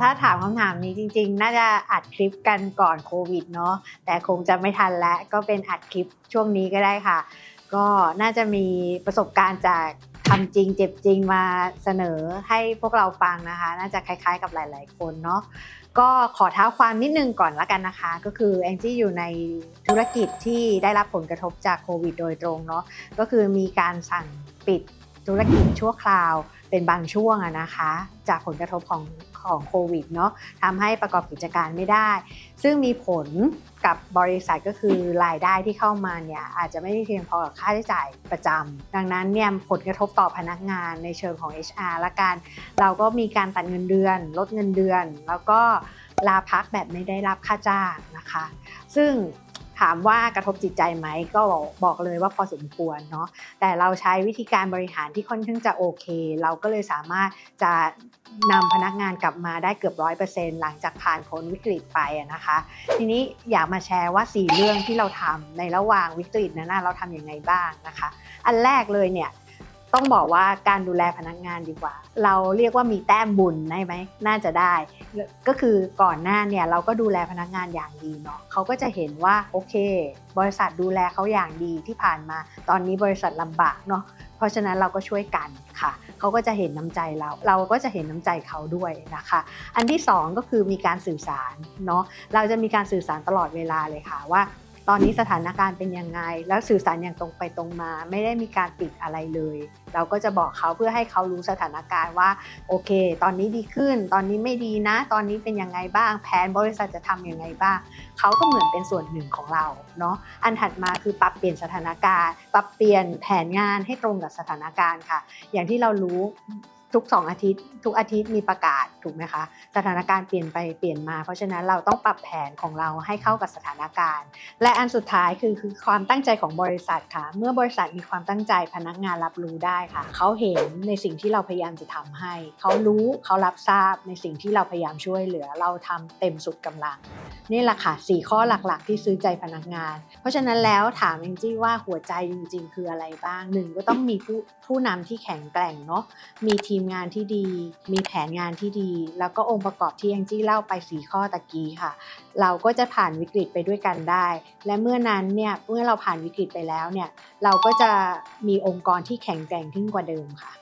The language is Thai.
ถ้าถามคำถามนี้จริง ๆ น่าจะอัดคลิปกันก่อนโควิดเนาะแต่คงจะไม่ทันแล้วก็เป็นอัดคลิปช่วงนี้ก็ได้ค่ะ ก็น่าจะมีประสบการณ์จากทำจริงเจ็บจริงมาเสนอให้พวกเราฟังนะคะ น่าจะคล้ายๆกับหลาย ๆ คนเนาะก็ขอเท้าความนิดนึงก่อนละกันนะคะ ก็คือแองจี้อยู่ในธุรกิจที่ได้รับผลกระทบจากโควิดโดยตรงเนาะก็คือมีการสั่งปิดธุรกิจชั่วคราวเป็นบางช่วงอะนะคะ จากผลกระทบของ ของโควิดเนาะทำให้ประกอบกิจการไม่ได้ ซึ่งมีผลกับบริษัทก็คือรายได้ที่เข้ามาเนี่ยอาจจะไม่เพียงพอกับค่าใช้จ่ายประจำดังนั้นเนี่ยผลกระทบต่อพนักงานในเชิงของ HR ละกัน เราก็มีการตัดเงินเดือน ลดเงินเดือน แล้วก็ลาพักแบบไม่ได้รับค่าจ้างนะคะ ซึ่ง ถามว่ากระทบจิตใจไหมก็บอกเลยว่าพอสมควรเนาะแต่เราใช้วิธีการบริหารที่ค่อนข้างจะโอเค เราก็เลยสามารถจะนำพนักงานกลับมาได้เกือบร้อยเปอร์เซ็นต์หลังจากผ่านพ้นวิกฤตไปนะคะ ทีนี้อยากมาแชร์ว่า 4 เรื่องที่เราทำในระหว่างวิกฤตนั้นนะเราทำยังไงบ้างนะคะ อันแรกเลยเนี่ย ต้องบอกว่าการดูแลพนักงานดีกว่า เราเรียกว่ามีแต้มบุญได้ไหมน่าจะได้ ก็คือก่อนหน้าเนี่ยเราก็ดูแลพนักงานอย่างดีเนาะเขาก็จะเห็นว่าโอเค บริษัทดูแลเขาอย่างดีที่ผ่านมา ตอนนี้บริษัทลำบากเนาะเพราะฉะนั้นเราก็ช่วยกันค่ะ เขาก็จะเห็นน้ำใจเรา เราก็จะเห็นน้ำใจเขาด้วยนะคะ อันที่สองก็คือมีการสื่อสารเนาะเราจะมีการสื่อสารตลอดเวลาเลยค่ะว่า ตอนนี้สถานการณ์เป็นยังไง แล้วสื่อสารอย่างตรงไปตรงมา ไม่ได้มีการปิดอะไรเลย เราก็จะบอกเขาเพื่อให้เขารู้สถานการณ์ว่า โอเค ตอนนี้ดีขึ้น ตอนนี้ไม่ดีนะ ตอนนี้เป็นยังไงบ้าง แผนบริษัทจะทำยังไงบ้าง เขาก็เหมือนเป็นส่วนหนึ่งของเราเนาะ อันถัดมาคือปรับเปลี่ยนสถานการณ์ ปรับเปลี่ยนแผนงานให้ตรงกับสถานการณ์ค่ะ อย่างที่เรารู้ ทุกสองอาทิตย์ ทุกอาทิตย์มีประกาศถูกไหมคะสถานการณ์เปลี่ยนไปเปลี่ยนมา เพราะฉะนั้นเราต้องปรับแผนของเราให้เข้ากับสถานการณ์ และอันสุดท้ายคือคือความตั้งใจของบริษัทค่ะ เมื่อบริษัทมีความตั้งใจพนักงานรับรู้ได้ค่ะ เขาเห็นในสิ่งที่เราพยายามจะทำให้ เขารู้เขารับทราบในสิ่งที่เราพยายามช่วยเหลือเราทำเต็มสุดกำลังนี่แหละค่ะสี่ข้อหลักๆ ที่ซื้อใจพนักงาน เพราะฉะนั้นแล้วถามแองจี้ว่าหัวใจจริง ๆ คืออะไรบ้างหนึ่งก็ต้องมีผู้ผู้นำที่แข็งแกร่งเนาะมีทีมงานที่ดี มีแผนงานที่ดี แล้วก็องค์ประกอบที่แองจี้เล่าไปสี่ข้อตะกี้ค่ะ เราก็จะผ่านวิกฤตไปด้วยกันได้ และเมื่อนั้นเนี่ยเมื่อเราผ่านวิกฤตไปแล้วเนี่ยเราก็จะมีองค์กรที่แข็งแกร่งขึ้นกว่าเดิมค่ะ